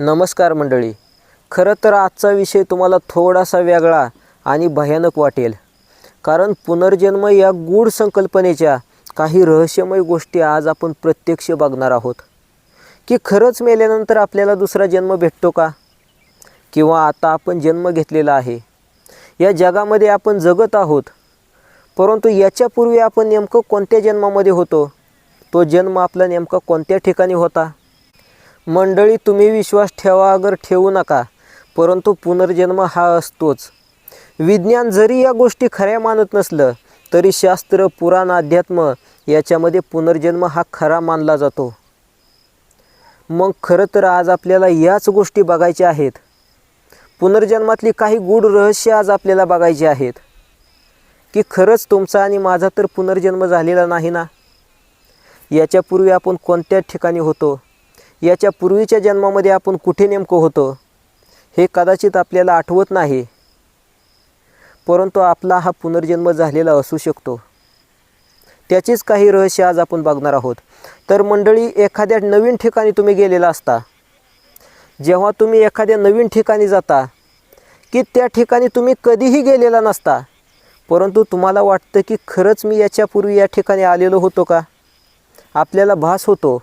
नमस्कार मंडळी. खरं तर आजचा विषय तुम्हाला थोडासा वेगळा आणि भयानक वाटेल. कारण पुनर्जन्म या गूढ संकल्पनेच्या काही रहस्यमय गोष्टी आज आपण प्रत्यक्ष बघणार आहोत. की खरंच मेल्यानंतर आपल्याला दुसरा जन्म भेटतो का? किंवा आता आपण जन्म घेतलेला आहे. या जगामध्ये आपण जगत आहोत. परंतु याच्यापूर्वी आपण नेमकं कोणत्या जन्मामध्ये होतो? तो जन्म आपला नेमका कोणत्या ठिकाणी होता? मंडळी तुम्ही विश्वास ठेवा अगर ठेवू नका परंतु पुनर्जन्म हा असतोच. विज्ञान जरी या गोष्टी खऱ्या मानत नसलं तरी शास्त्र पुराण अध्यात्म याच्यामध्ये पुनर्जन्म हा खरा मानला जातो. मग खरं तर आज आपल्याला याच गोष्टी बघायच्या आहेत. पुनर्जन्मातली काही गूढ रहस्य आज आपल्याला बघायची आहेत. की खरंच तुमचा आणि माझा तर पुनर्जन्म झालेला नाही ना? याच्यापूर्वी आपण कोणत्या ठिकाणी होतो? याच्या पूर्वीच्या जन्मामध्ये आपण कुठे नेमकं होतो हे कदाचित आपल्याला आठवत नाही. परंतु आपला हा पुनर्जन्म झालेला असू शकतो. त्याचीच काही रहस्य आज आपण बघणार आहोत. तर मंडळी एखाद्या नवीन ठिकाणी तुम्ही गेलेला असता जेव्हा तुम्ही एखाद्या नवीन ठिकाणी जाता की त्या ठिकाणी तुम्ही कधीही गेलेला नसता परंतु तुम्हाला वाटतं की खरंच मी याच्यापूर्वी या ठिकाणी आलेलो होतो का? आपल्याला भास होतो.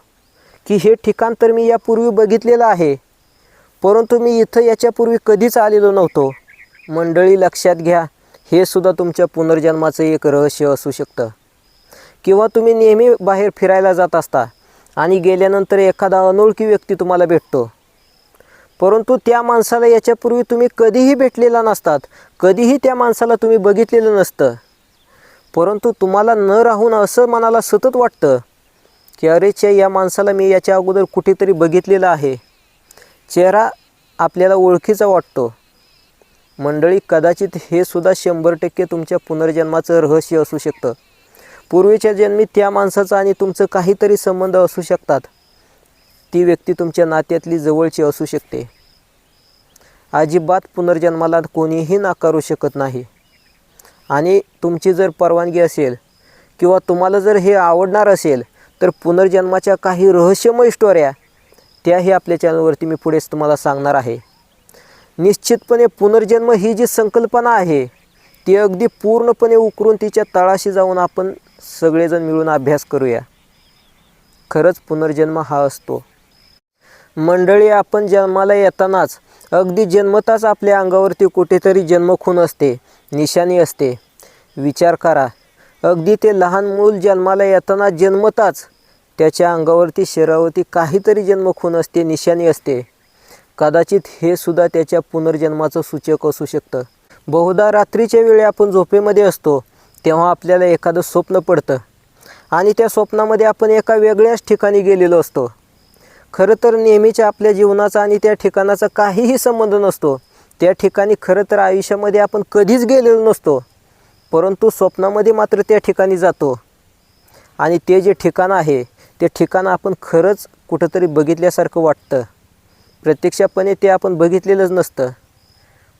की हे ठिकाण तर मी यापूर्वी बघितलेलं आहे. परंतु मी इथं याच्यापूर्वी कधीच आलेलो नव्हतो. मंडळी लक्षात घ्या हे सुद्धा तुमच्या पुनर्जन्माचं एक रहस्य असू शकतं. किंवा तुम्ही नेहमी बाहेर फिरायला जात असता आणि गेल्यानंतर एखादा अनोळखी व्यक्ती तुम्हाला भेटतो. परंतु त्या माणसाला याच्यापूर्वी तुम्ही कधीही भेटलेला नसतात कधीही त्या माणसाला तुम्ही बघितलेलं नसतं. परंतु तुम्हाला न राहून असं मनाला सतत वाटतं की अरेच्या या माणसाला मी याच्या अगोदर कुठेतरी बघितलेलं आहे. चेहरा आपल्याला ओळखीचा वाटतो. मंडळी कदाचित हे सुद्धा शंभर टक्के तुमच्या पुनर्जन्माचं रहस्य असू शकतं. पूर्वीच्या जन्मी त्या माणसाचा आणि तुमचं काहीतरी संबंध असू शकतात. ती व्यक्ती तुमच्या नात्यातली जवळची असू शकते. अजिबात पुनर्जन्माला कोणीही नाकारू शकत नाही. आणि तुमची जर परवानगी असेल किंवा तुम्हाला जर हे आवडणार असेल तर पुनर्जन्माच्या काही रहस्यमय स्टोऱ्या त्याही आपल्या चॅनलवरती मी पुढेच तुम्हाला सांगणार आहे. निश्चितपणे पुनर्जन्म ही जी संकल्पना आहे ती अगदी पूर्णपणे उकरून तिच्या तळाशी जाऊन आपण सगळेजण मिळून अभ्यास करूया. खरंच पुनर्जन्म हा असतो. मंडळी आपण जन्माला येतानाच अगदी जन्मताच आपल्या अंगावरती कुठेतरी जन्मखून असते निशाणी असते. विचार करा अगदी ते लहान मूल जन्माला येताना जन्मताच त्याच्या अंगावरती शरीरावरती काहीतरी जन्मखून असते निशाणी असते. कदाचित हे सुद्धा त्याच्या पुनर्जन्माचं सूचक असू शकतं. बहुधा रात्रीच्या वेळी आपण झोपेमध्ये असतो तेव्हा आपल्याला एखादं स्वप्न पडतं आणि त्या स्वप्नामध्ये आपण एका वेगळ्याच ठिकाणी गेलेलो असतो. खरं तर नेहमीच्या आपल्या जीवनाचा आणि त्या ठिकाणाचा काहीही संबंध नसतो. त्या ठिकाणी खरं तर आयुष्यामध्ये आपण कधीच गेलेलो नसतो. परंतु स्वप्नामध्ये मात्र त्या ठिकाणी जातो. आणि ते जे ठिकाण आहे ते ठिकाण आपण खरंच कुठंतरी बघितल्यासारखं वाटतं. प्रत्यक्षपणे ते आपण बघितलेलंच नसतं.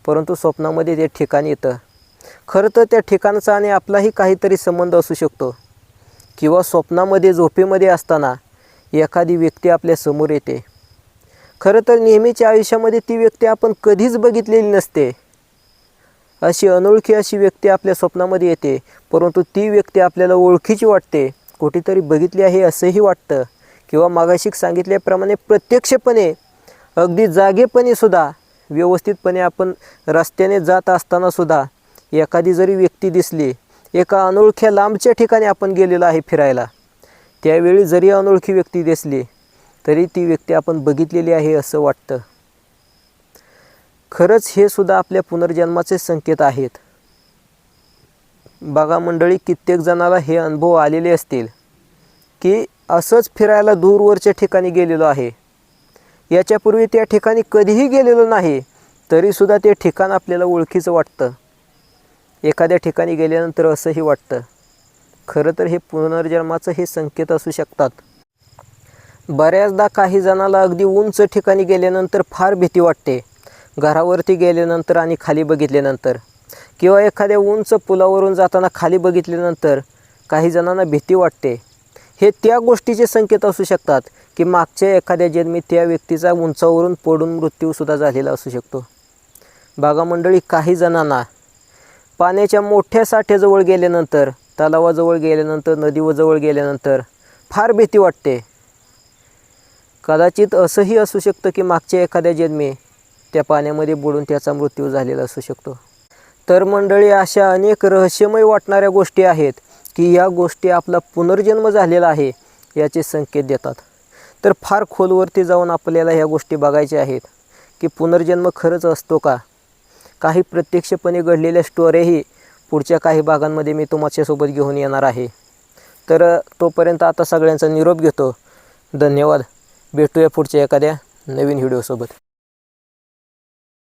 परंतु स्वप्नामध्ये ते ठिकाण येतं. खरं तर त्या ठिकाणाचा आणि आपलाही काहीतरी संबंध असू शकतो. किंवा स्वप्नामध्ये झोपेमध्ये असताना एखादी व्यक्ती आपल्यासमोर येते. खरं तर नेहमीच्या आयुष्यामध्ये ती व्यक्ती आपण कधीच बघितलेली नसते. अशी अनोळखी अशी व्यक्ती आपल्या स्वप्नामध्ये येते परंतु ती व्यक्ती आपल्याला ओळखीची वाटते. कुठेतरी बघितली आहे असंही वाटतं. किंवा मागाशीक सांगितल्याप्रमाणे प्रत्यक्षपणे अगदी जागेपणे सुद्धा व्यवस्थितपणे आपण रस्त्याने जात असताना सुद्धा एखादी जरी व्यक्ती दिसली एका अनोळख्या लांबच्या ठिकाणी आपण गेलेलो आहे फिरायला. त्यावेळी जरी अनोळखी व्यक्ती दिसली तरी ती व्यक्ती आपण बघितलेली आहे असं वाटतं. खरंच हे सुद्धा आपल्या पुनर्जन्माचे संकेत आहेत. बघा मंडळी कित्येक जणाला हे अनुभव आलेले असतील की असंच फिरायला दूरवरच्या ठिकाणी गेलेलो आहे. याच्यापूर्वी त्या ठिकाणी कधीही गेलेलो नाही तरीसुद्धा ते ठिकाण आपल्याला ओळखीचं वाटतं. एखाद्या ठिकाणी गेल्यानंतर असंही वाटतं. खरं तर हे पुनर्जन्माचं हे संकेत असू शकतात. बऱ्याचदा काही जणाला अगदी उंच ठिकाणी गेल्यानंतर फार भीती वाटते. घरावरती गेल्यानंतर आणि खाली बघितल्यानंतर किंवा एखाद्या उंच पुलावरून जाताना खाली बघितल्यानंतर काही जणांना भीती वाटते. हे त्या गोष्टीचे संकेत असू शकतात की मागच्या एखाद्या जन्मी त्या व्यक्तीचा उंचावरून पडून मृत्यूसुद्धा झालेला असू शकतो. बागा मंडळी काही जणांना पाण्याच्या मोठ्या साठ्याजवळ गेल्यानंतर तलावाजवळ गेल्यानंतर नदीवजवळ गेल्यानंतर फार भीती वाटते. कदाचित असंही असू शकतं की मागच्या एखाद्या जन्मी त्या पाण्यामध्ये बुडून त्याचा मृत्यू झालेला असू शकतो. तर मंडळी अशा अनेक रहस्यमय वाटणाऱ्या गोष्टी आहेत की या गोष्टी आपला पुनर्जन्म झालेला आहे याचे संकेत देतात. तर फार खोलवरती जाऊन आपल्याला ह्या गोष्टी बघायच्या आहेत की पुनर्जन्म खरंच असतो का? काही प्रत्यक्षपणे घडलेल्या स्टोऱ्याही पुढच्या काही भागांमध्ये मी तुमच्यासोबत घेऊन येणार आहे. तर तोपर्यंत आता सगळ्यांचा निरोप घेतो. धन्यवाद. भेटूया पुढच्या एखाद्या नवीन व्हिडिओसोबत.